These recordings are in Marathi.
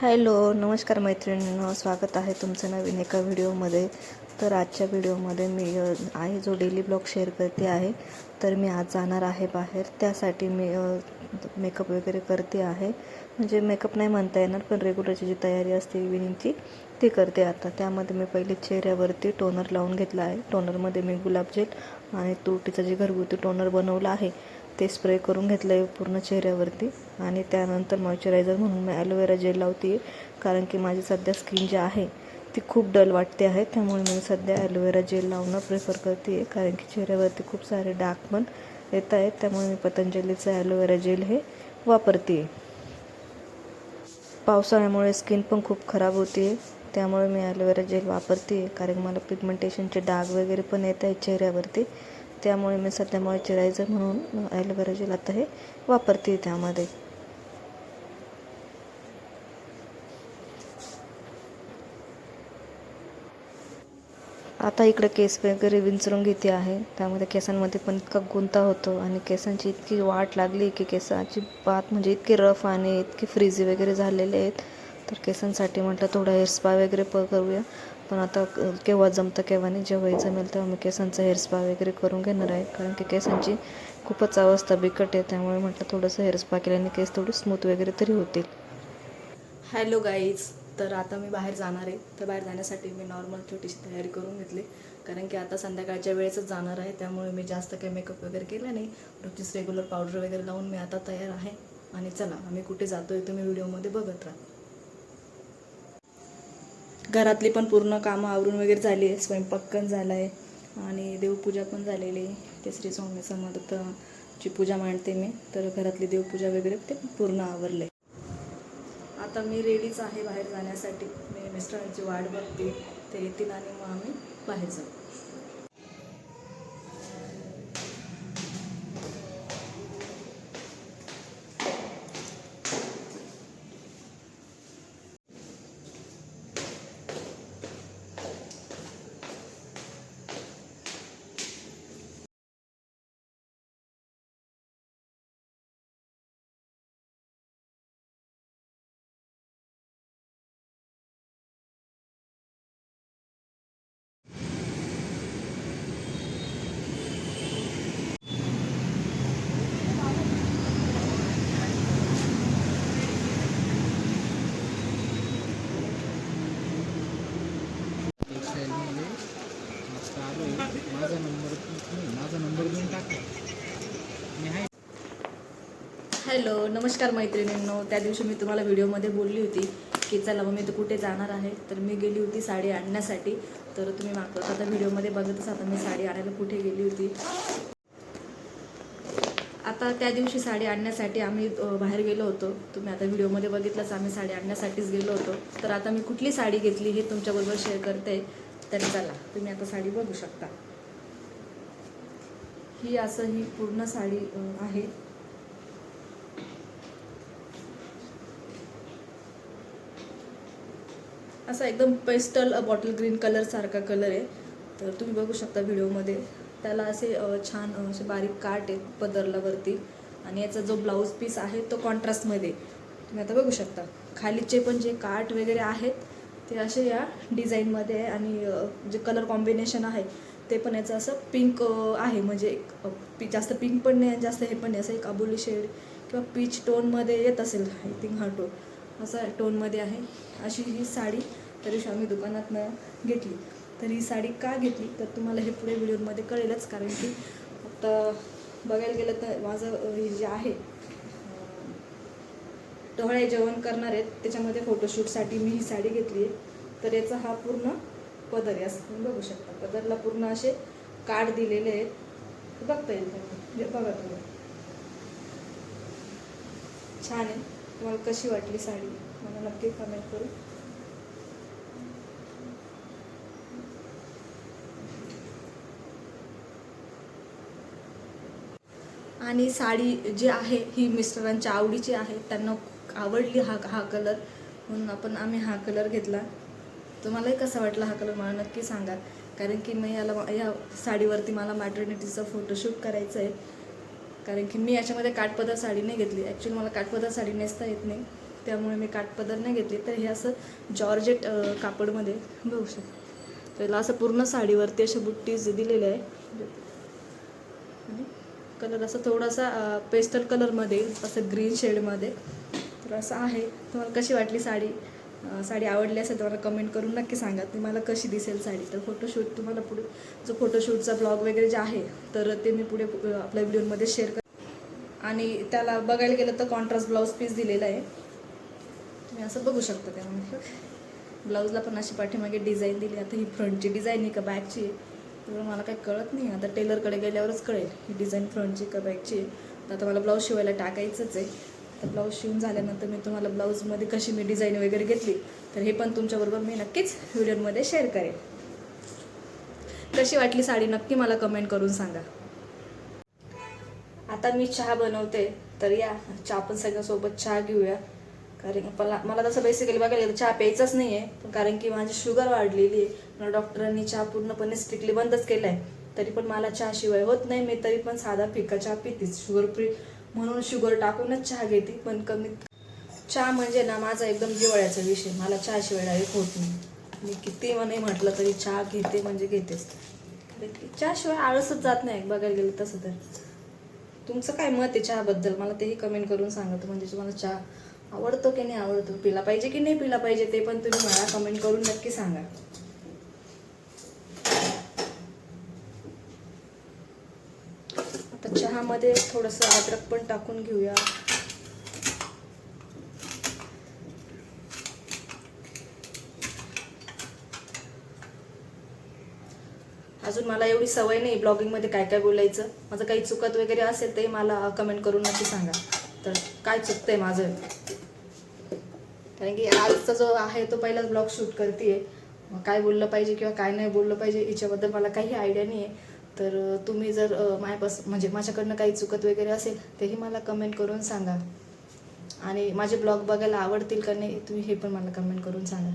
हॅलो नमस्कार मैत्रिणींनो स्वागत आहे तुमचं नवीन एका व्हिडिओमध्ये. तर आजच्या व्हिडिओमध्ये मी आहे जो डेली ब्लॉग शेअर करते आहे तर मी आज जाणार आहे बाहेर. त्यासाठी मी मेकअप वगैरे करते आहे. म्हणजे मेकअप नाही म्हणता येणार पण रेग्युलरची जी तयारी असते इव्हिनिंगची ती करते आता. त्यामध्ये मी पहिले चेहऱ्यावरती टोनर लावून घेतला आहे. टोनरमध्ये मी गुलाबजेल आणि तुरटीचं जे घरगुती टोनर बनवलं आहे ते स्प्रे करून घेतलं आहे पूर्ण चेहऱ्यावरती. आणि त्यानंतर मॉइश्चरायझर म्हणून मी ॲलोवेरा जेल लावते कारण की माझी सध्या स्किन जी आहे ती खूप डल वाटते आहे. त्यामुळे मी सध्या ॲलोवेरा जेल लावणं प्रेफर करते आहे कारण की चेहऱ्यावरती खूप सारे डाग पण येत आहेत. त्यामुळे मी पतंजलीचं ॲलोवेरा जेल हे वापरते पावसाळ्यामुळे स्किन पण खूप खराब होते त्यामुळे मी ॲलोवेरा जेल वापरते कारण मला पिगमेंटेशनचे डाग वगैरे पण येत आहेत चेहऱ्यावरती. त्यामुळे मी सध्या मॉइश्चरायझर म्हणून ॲलोवेरा जेल आता हे वापरते त्यामध्ये. आता इकडे केस वगैरे विंचरून घेते आहे. त्यामध्ये केसांमध्ये पण इतका गुंता होतो आणि केसांची इतकी वाट लागली की केसाची बात म्हणजे इतके रफ आणि इतके फ्रीजी वगैरे झालेले आहेत. तर केसांसाठी म्हटलं थोडा हेअर स्पा वगैरे प करूया. पण आता क- केव्हा जमतं केव्हा नाही. जेव्हाही जमेल तेव्हा मी केसांचा हेअर स्पा वगैरे करून घेणार आहे. कारण की केसांची खूपच अवस्था बिकट आहे. त्यामुळे म्हटलं थोडंसं हेअर स्पा केल्याने केस थोडी स्मूथ वगैरे तरी होतील. हॅलो गाईज तर आता मी बाहेर जाणार आहे. तर बाहेर जाण्यासाठी मी नॉर्मल छोटीशी तयारी करून घेतली. कारण की आता संध्याकाळच्या वेळेसच जाणार आहे. त्यामुळे मी जास्त काही मेकअप वगैरे केला नाही. रोजचीच रेग्युलर पावडर वगैरे लावून मी आता तयार आहे. आणि चला आम्ही कुठे जातो आहे तुम्ही व्हिडिओमध्ये बघत राहा. घरातली पण पूर्ण कामं आवरून वगैरे झाली आहे स्वयंपाक पण झाला आहे आणि देवपूजा पण झालेली आहे. ते श्री स्वामी समर्थची पूजा मांडते मी. तर घरातली देवपूजा वगैरे ते पूर्ण आवरले आता मी रेडीच आहे बाहेर जाण्यासाठी. मी मिस्टरांची वाट बघते. ते येतील आणि मग आम्ही बाहेर जाऊ एक साईडमध्ये आता आलो आहे माझा नंबर माझा नंबर देऊन टाका हॅलो नमस्कार मैत्रिणींनो. त्या दिवशी मी तुम्हाला व्हिडिओमध्ये बोलली होती की चला मग मी तर कुठे जाणार आहे? तर मी गेली होती साडी आणण्यासाठी. तर तुम्ही मागतो आता व्हिडिओमध्ये बघतच आता मी साडी आणायला कुठे गेली होती? आता त्या दिवशी साडी आणण्यासाठी आम्ही बाहेर गेलो होतो. तुम्ही आता व्हिडिओमध्ये बघितलंच आम्ही साडी आणण्यासाठीच गेलो होतो. तर आता मी कुठली साडी घेतली हे तुमच्याबरोबर शेअर करते. तर चला तुम्ही आता साडी बघू शकता. ही असं ही पूर्ण साडी आहे. असा एकदम पेस्टल बॉटल ग्रीन कलर सारखा कलर आहे. तर तुम्ही बघू शकता व्हिडिओमध्ये. त्याला असे छान असे बारीक काट आहेत पदरलावरती. आणि याचा जो ब्लाऊज पीस आहे तो कॉन्ट्रास्टमध्ये तुम्ही आता बघू शकता. खालीचे पण जे काट वगैरे आहेत ते असे या डिझाईनमध्ये आहे आणि जे कलर कॉम्बिनेशन आहे ते पण याचं असं पिंक आहे. म्हणजे एक अ, जास्त पिंक पण नाही आणि जास्त हे पण नाही. असं एक अबोली शेड किंवा पीच टोनमध्ये येत असेल आय थिंक हा टोन असा टोनमध्ये आहे. अशी ही साडी तरी आम्ही दुकानातनं घेतली. तर ही साडी का घेतली? तर तुम्हाला हे पुढे व्हिडिओमध्ये कळेलच. कारण की आता बघायला गेलं तर माझं हे जे आहे अं, जेवण करणार आहेत. त्याच्यामध्ये फोटोशूटसाठी मी ही साडी घेतली आहे. तर याचा हा पूर्ण पदर आहे असं तुम्ही बघू शकता. पदरला पूर्ण असे कार्ड दिलेले आहेत. बघता येईल तुम्ही बघा तुम्ही. छान आहे. तुम्हाला कशी वाटली साडी? मला नक्की कमेंट करू. आणि साडी जी आहे ही मिस्टरांच्या आवडीची आहे. त्यांना आवडली हा हा कलर म्हणून आपण आम्ही हा कलर घेतला. तुम्हालाही कसा वाटला हा कलर मला नक्की सांगा. कारण की मी याला या साडीवरती मला मॅटर्निटीचा फोटोशूट करायचं आहे कारण की मी याच्यामध्ये काठपदर साडी नाही घेतली. ॲक्च्युली मला काठपदर साडी नेसता येत नाही. त्यामुळे मी काठपदर नाही घेतली. तर हे असं जॉर्जेट कापडमध्ये बघू शकतो. त्याला असं पूर्ण साडीवरती अशा बुट्टीज दिलेले आहे कलर असा थोडासा पेस्टल कलरमध्ये असं ग्रीन शेडमध्ये तर असं आहे. तुम्हाला कशी वाटली साडी? साडी आवडली असेल तर मला कमेंट करून नक्की सांगा. ती मला कशी दिसेल साडी? तर फोटोशूट तुम्हाला पुढे जो फोटोशूटचा ब्लॉग वगैरे जे आहे तर ते मी पुढे आपल्या व्हिडिओमध्ये शेअर कर आणि त्याला बघायला गेलं तर कॉन्ट्रास्ट ब्लाऊज पीस दिलेला आहे. तुम्ही असं बघू शकता त्यामध्ये ब्लाऊजला म्हणजे. पण अशी पाठीमागे डिझाईन दिली. आता ही फ्रंटची डिझाईन आहे का बॅकची आहे मला काही कळत नाही. आता टेलरकडे गेल्यावरच कळेल. ही डिझाईन फ्रंटची का बॅकची आहे? तर आता मला ब्लाऊज शिवायला टाकायचंच आहे. तर ब्लाऊज शिवून झाल्यानंतर मी तुम्हाला ब्लाऊजमध्ये कशी मी डिझाईन वगैरे घेतली तर हे पण तुमच्याबरोबर मी नक्कीच व्हिडिओमध्ये शेअर करेन. कशी वाटली साडी नक्की मला कमेंट करून सांगा. आता मी चहा बनवते तर या चहा पण सगळ्यासोबत चहा घेऊया. कारण मला मला तसं बेसिकली बघायला गेलं तर चहा प्यायचाच नाही आहे पण कारण की माझी शुगर वाढलेली आहे. मला डॉक्टरांनी चहा पूर्णपणे स्ट्रिक्टली बंदच केला आहे तरी पण मला चहा शिवाय होत नाही मी तरी पण साधा फिका चहा पितेच. शुगर फ्री म्हणून शुगर टाकूनच चहा घेते पण कमीत चहा म्हणजे ना माझा एकदम जिवाळ्याचा विषय. मला चहाशिवाय डायरेक्ट होत नाही. मी किती नाही म्हटलं तरी चहा घेते म्हणजे घेतेच. चहाशिवाय आळसच जात नाही. बघायला गेलं तसं तर. तुमचं काय मत आहे चहाबद्दल? मला तेही कमेंट करून सांगतो म्हणजे तुम्हाला चहा आवडतो की नाही आवडतो? पिला पाहिजे की नाही पिला पाहिजे ते पण तुम्ही मला कमेंट करून नक्की सांगा. आता थोडस थोडंसं अद्रक पण टाकून घेऊया. अजून मला एवढी सवय नाही ब्लॉगिंगमध्ये काय काय बोलायचं. माझं काही चुकत वगैरे असेल ते मला कमेंट करून नक्की सांगा. तर काय चुकतंय माझं? कारण की आजचा जो आहे तो पहिलाच ब्लॉग शूट करते काय बोललं पाहिजे किंवा काय नाही बोललं पाहिजे याच्याबद्दल मला काही आयडिया नाही आहे तर तुम्ही जर माझ्यापास म्हणजे माझ्याकडनं काही चुकत वगैरे असेल तेही मला कमेंट करून सांगा. आणि माझे ब्लॉग बघायला आवडतील का नाही तुम्ही हे पण मला कमेंट करून सांगा.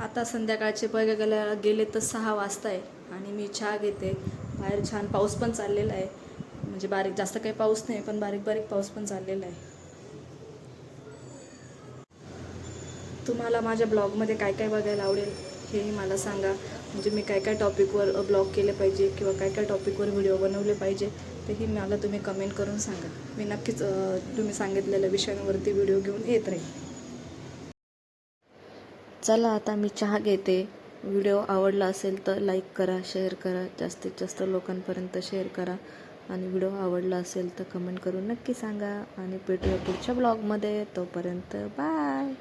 आता संध्याकाळचे बघायला गेले तर सहा वाजता आहे आणि मी चहा घेते. बाहेर छान पाऊस पण चाललेला आहे. म्हणजे बारीक जास्त काही पाऊस नाही पण बारीक बारीक पाऊस पण चाललेला आहे. तुम्हाला माझ्या ब्लॉगमध्ये काय काय बघायला आवडेल हेही मला सांगा. म्हणजे मी काय काय टॉपिकवर ब्लॉग केले पाहिजे किंवा काय काय टॉपिकवर व्हिडिओ बनवले पाहिजे तेही मला तुम्ही कमेंट करून सांगा. मी नक्कीच तुम्ही सांगितलेल्या विषयांवरती व्हिडिओ घेऊन येत राहील चला आता मी चहा घेते. व्हिडिओ आवडला असेल तर लाईक करा शेअर करा जास्तीत जास्त लोकांपर्यंत शेअर करा. आणि व्हिडिओ आवडला असेल तर कमेंट करून नक्की सांगा. आणि भेटूया पुढच्या ब्लॉगमध्ये. तोपर्यंत बाय!